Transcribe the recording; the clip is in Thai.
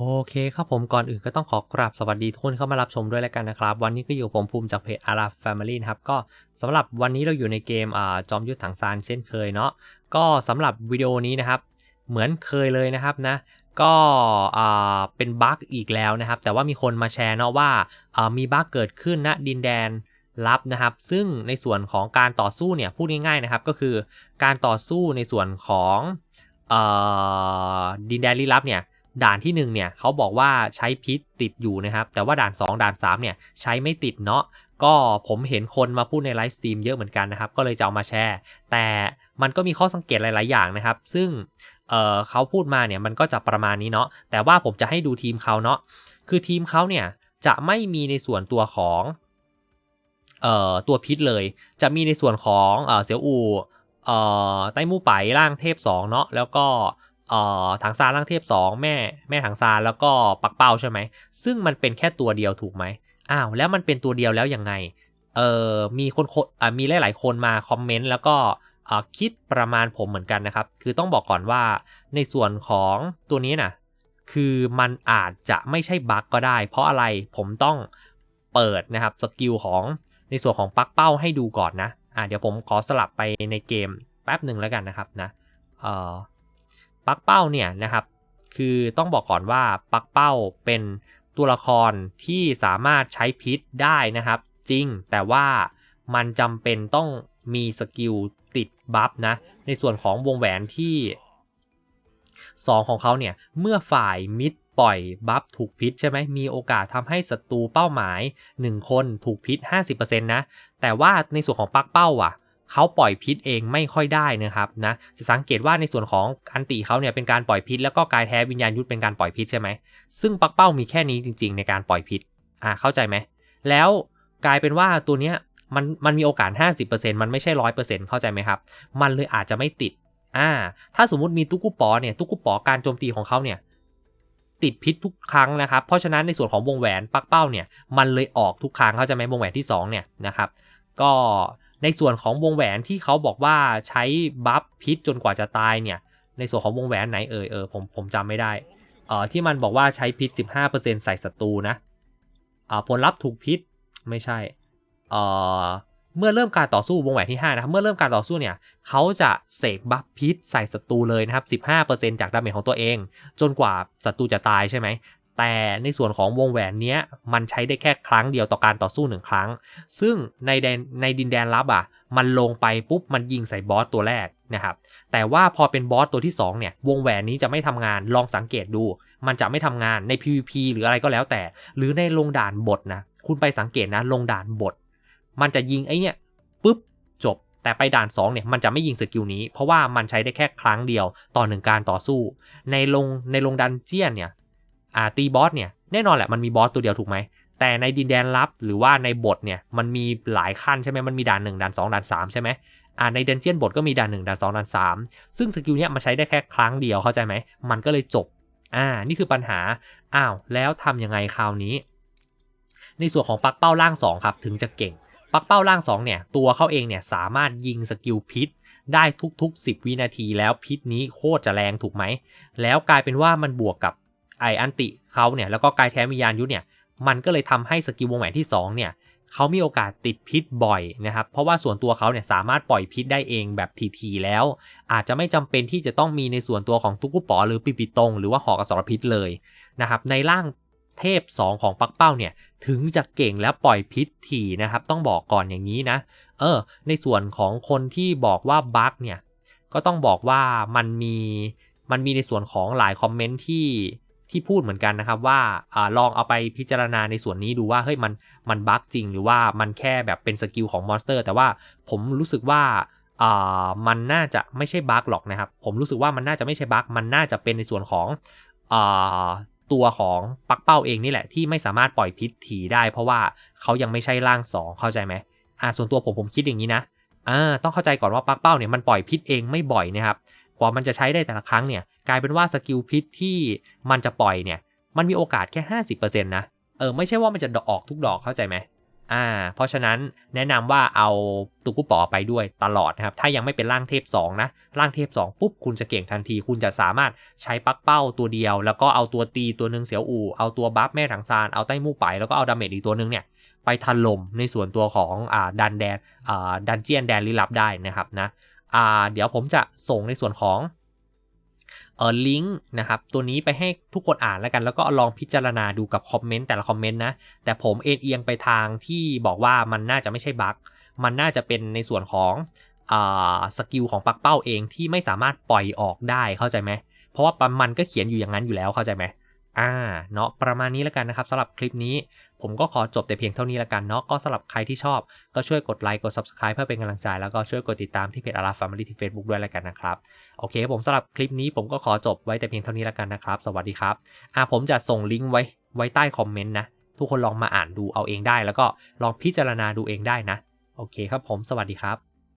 โอเคครับผมก่อนอื่นก็ต้องขอกราบสวัสดีทุกคนเข้ามารับชมด้วยแล้วกันนะครับ วันนี้ก็อยู่กับผมภูมิจากเพจอาราแฟมิลี่นะครับก็สำหรับวันนี้เราอยู่ในเกมอ่าจอมยุทธถังซานเช่นเคยเนาะก็สำหรับวิดีโอนี้นะครับ เหมือนเคยเลยนะครับนะ ก็อ่าเป็นบั๊กอีกแล้วนะครับ แต่ว่ามีคนมาแชร์เนาะว่าอ่ามีบั๊กเกิดขึ้นณดินแดนลับนะครับ ซึ่งในส่วนของการต่อสู้เนี่ยพูดง่ายๆนะครับ ก็คือการต่อสู้ในส่วนของอดินแดนลี้ลับเนี่ย ด่านที่ 1เนี่ยเขาบอกว่าใช้พิษติดอยู่นะครับ แต่ว่าด่าน 2 ด่าน 3 เนี่ยใช้ไม่ติดเนาะก็ผมเห็นคนมาพูดในไลฟ์สตรีมเยอะเหมือนกันนะครับ ก็เลยจะเอามาแชร์ แต่มันก็มีข้อสังเกตหลาย ๆ อย่างนะครับ ซึ่งเเขาพูดมาเนี่ยมันก็จะประมาณนี้เนาะแต่ว่าผมจะให้ดูทีมเขาเนาะคือทีมเขาเนี่ยจะไม่มีในส่วนตัวของออตัวพิษเลย จะมีในส่วนของเอเสียวอูไต้มู่ไปร่างเทพ2เนาะแล้วก็ เอ่อถังซานร่างเทพ 2 แม่แม่ถังซานแล้วก็ปักเป้าใช่ไหม ซึ่งมันเป็นแค่ตัวเดียวถูกไหมอ้าวแล้วมันเป็นตัวเดียวแล้วยังไงเอ่อมีคนอ่ามีหลาย ๆ คนมาคอมเมนต์แล้วก็คิดประมาณผมเหมือนกันนะครับ คือต้องบอกก่อนว่าในส่วนของตัวนี้นะคือมันอาจจะไม่ใช่บั๊กก็ได้ เพราะอะไรผมต้องเปิดนะครับสกิลของในส่วนของปักเป้าให้ดูก่อนนะอ่าเดี๋ยวผมขอสลับไปในเกมแป๊บหนึ่งแล้วกันนะครับนะเอ่อ ปักเป้าเนี่ยนะครับ คือต้องบอกก่อนว่าปักเป้าเป็นตัวละครที่สามารถใช้พิษได้นะครับ จริงแต่ว่ามันจำเป็นต้องมีสกิลติดบัฟนะ ในส่วนของวงแหวนที่ 2 ของเขาเนี่ย เมื่อฝ่ายมิดปล่อยบัฟถูกพิษใช่ไหมมีโอกาสทำให้ศัตรูเป้าหมาย 1 คนถูกพิษ 50%นะ แต่ว่าในส่วนของปักเป้าอะ เขาปล่อยพิษเองไม่ค่อยได้นะครับนะจะสังเกตว่าในส่วนของอันติเขาเนี่ยเป็นการปล่อยพิษแล้วก็กายแท้วิญญาณยุทธเป็นการปล่อยพิษใช่ไหมซึ่งปักเป้ามีแค่นี้จริง ๆ ในการปล่อยพิษอ่าเข้าใจไหมแล้วกลายเป็นว่าตัวเนี้ยมันมันมีโอกาส 50%มันไม่ใช่100%เข้าใจไหมครับ มันเลยอาจจะไม่ติดอ่าถ้าสมมุติมีตุ๊กุปอเนี่ยตุ๊กุปอการโจมตีของเขาเนี่ยติดพิษทุกครั้งนะครับ เพราะฉะนั้นในส่วนของวงแหวนปักเป้าเนี่ยมันเลยออกทุกครั้งเข้าใจไหมวงแหวนที่2เนี่ยนะครับก็ ในส่วนของวงแหวนที่เขาบอกว่าใช้บัฟพิษจนกว่าจะตายเนี่ยในส่วนของวงแหวนไหนเอ่ยเออผมผมจำไม่ได้เออที่มันบอกว่าใช้พิษ 15%ใส่ศัตรูนะอ่าผลลัพธ์ถูกพิษไม่ใช่เออเมื่อเริ่มการต่อสู้วงแหวนที่5นะครับเมื่อเริ่มการต่อสู้เนี่ยเขาจะเสกบัฟพิษใส่ศัตรูเลยนะครับ 15%จากดาเมจของตัวเอง จนกว่าศัตรูจะตายใช่ไหม แต่ในส่วนของวงแหวนเนี้ยมันใช้ได้แค่ครั้งเดียวต่อการต่อสู้หนึ่งครั้ง ซึ่งในแดนในดินแดนลับอะ มันลงไปปุ๊บมันยิงใส่บอสตัวแรกนะครับ แต่ว่าพอเป็นบอสตัวที่2เนี่ยวงแหวนนี้จะไม่ทำงานลองสังเกตดู มันจะไม่ทำงานใน PVP หรืออะไรก็แล้วแต่ หรือในลงด่านบทนะคุณไปสังเกตนะลงด่านบท มันจะยิงไอ้เนี่ยปุ๊บจบแต่ไปด่าน2เนี่ยมันจะไม่ยิงสกิลนี้ เพราะว่ามันใช้ได้แค่ครั้งเดียวต่อหนึ่งการต่อสู้ ในลงในลงดันเจียนเนี่ย อ่าตีบอสเนี่ยแน่นอนแหละมันมีบอสตัวเดียวถูกไหมแต่ในดินแดนลับหรือว่าในบทเนี่ยมันมีหลายขั้นใช่ไหมมันมีด่าน 1 ด่าน 2 ด่าน 3 ใช่ไหมอ่าในเดนเจียนบทก็มีด่าน 1 ด่าน 2 ด่าน 3 ซึ่งสกิลเนี้ยมันใช้ได้แค่ครั้งเดียวเข้าใจไหม มันก็เลยจบ อ่า นี่คือปัญหา อ้าวแล้วทำยังไงคราวนี้ ในส่วนของปักเป้าล่าง 2 ครับ ถึงจะเก่ง ปักเป้าล่าง 2 เนี่ย ตัวเขาเองเนี่ยสามารถยิงสกิลพิษได้ทุกๆ 10 วินาทีแล้วพิษนี้โคตรจะแรงถูกไหม แล้วกลายเป็นว่ามันบวกกับ ไออันติเขาเนี่ยแล้วก็กายแท้วิญญาณยุทธเนี่ยมันก็เลยทำให้สกิลวงแหวนที่2เนี่ยเขามีโอกาสติดพิษบ่อยนะครับ เพราะว่าส่วนตัวเขาเนี่ยสามารถปล่อยพิษได้เองแบบทีๆแล้ว อาจจะไม่จำเป็นที่จะต้องมีในส่วนตัวของตุกุปอหรือปิปิตง หรือว่าหอกระสรพิษเลยนะครับ ในร่างเทพ 2 ของปักเป้าเนี่ยถึงจะเก่งและปล่อยพิษถี่นะครับ ต้องบอกก่อนอย่างนี้นะ เออ ในส่วนของคนที่บอกว่าบั๊กเนี่ยก็ต้องบอกว่ามันมีมันมีในส่วนของหลายคอมเมนต์ที่ ที่พูดเหมือนกันนะครับว่าอลองเอาไปพิจารณาในส่วนนี้ดูว่าเฮ้ยมันมันบั๊กจริงหรือว่ามันแค่แบบเป็นสกิลของมอนสเตอร์ แต่ว่าผมรู้สึกว่ามันน่าจะไม่ใช่บั๊กหรอกนะครับ ผมรู้สึกว่ามันน่าจะไม่ใช่บั๊กมันน่าจะเป็นในส่วนของอตัวของปักเป้าเองนี่แหละที่ไม่สามารถปล่อยพิษถีได้ เพราะว่าเขายังไม่ใช่ร่าง 2 เข้าใจไหมอ่าส่วนตัวผมผมคิดอย่างนี้นะอ่าต้องเข้าใจก่อนว่าปักเป้าเนี่ยมันปล่อยพิษเองไม่บ่อยนะครับ กว่ามันจะใช้ได้แต่ละครั้งเนี่ยกลายเป็นว่าสกิลพิษที่มันจะปล่อยเนี่ยมันมีโอกาสแค่ 50%นะเออไม่ใช่ว่ามันจะดอกออกทุกดอกเข้าใจไหมอ่า เพราะฉะนั้นแนะนำว่าเอาตุกุปอไปด้วยตลอดนะครับ ถ้ายังไม่เป็นร่างเทพ 2 นะ ร่างเทพ 2 ปุ๊บ คุณจะเก่งทันที คุณจะสามารถใช้ปักเป้าตัวเดียว แล้วก็เอาตัวตีตัวหนึ่งเสียวอู่ เอาตัวบัฟแม่ถังซาน เอาใต้มู่ไป แล้วก็เอาดาเมจอีกตัวหนึ่งเนี่ย ไปถล่มในส่วนตัวของอ่าดันแดนอ่าดันเจียนแดนลี้ลับได้นะครับนะ อ่าเดี๋ยวผมจะส่งในส่วนของเออลิงก์นะครับตัวนี้ไปให้ทุกคนอ่านแล้วกัน แล้วก็ลองพิจารณาดูกับคอมเมนต์แต่ละคอมเมนต์นะ แต่ผมเอ็นเอียงไปทางที่บอกว่ามันน่าจะไม่ใช่บั๊กมันน่าจะเป็นในส่วนของอสกิลของปักเป้าเองที่ไม่สามารถปล่อยออกได้เข้าใจไหมเพราะว่ามันก็เขียนอยู่อย่างนั้นอยู่แล้วเข้าใจไหม อ่าเนาะประมาณนี้แล้วกันนะครับสำหรับคลิปนี้ ผมก็ขอจบแต่เพียงเท่านี้แล้วกันเนาะก็สำหรับใครที่ชอบ ก็ช่วยกดไลค์กด subscribe เพื่อเป็นกำลังใจ แล้วก็ช่วยกดติดตามที่เพจอาราฟามิลี่ที่ Facebook ด้วยแล้วกันนะครับโอเคผมสำหรับคลิปนี้ผมก็ขอจบไว้แต่เพียงเท่านี้แล้วกันนะครับ สวัสดีครับอ่าผมจะส่งลิงก์ไว้ไว้ใต้คอมเมนต์นะทุกคนลองมาอ่านดูเอาเองได้ แล้วก็ลองพิจารณาดูเองได้นะ โอเคครับผมสวัสดีครับ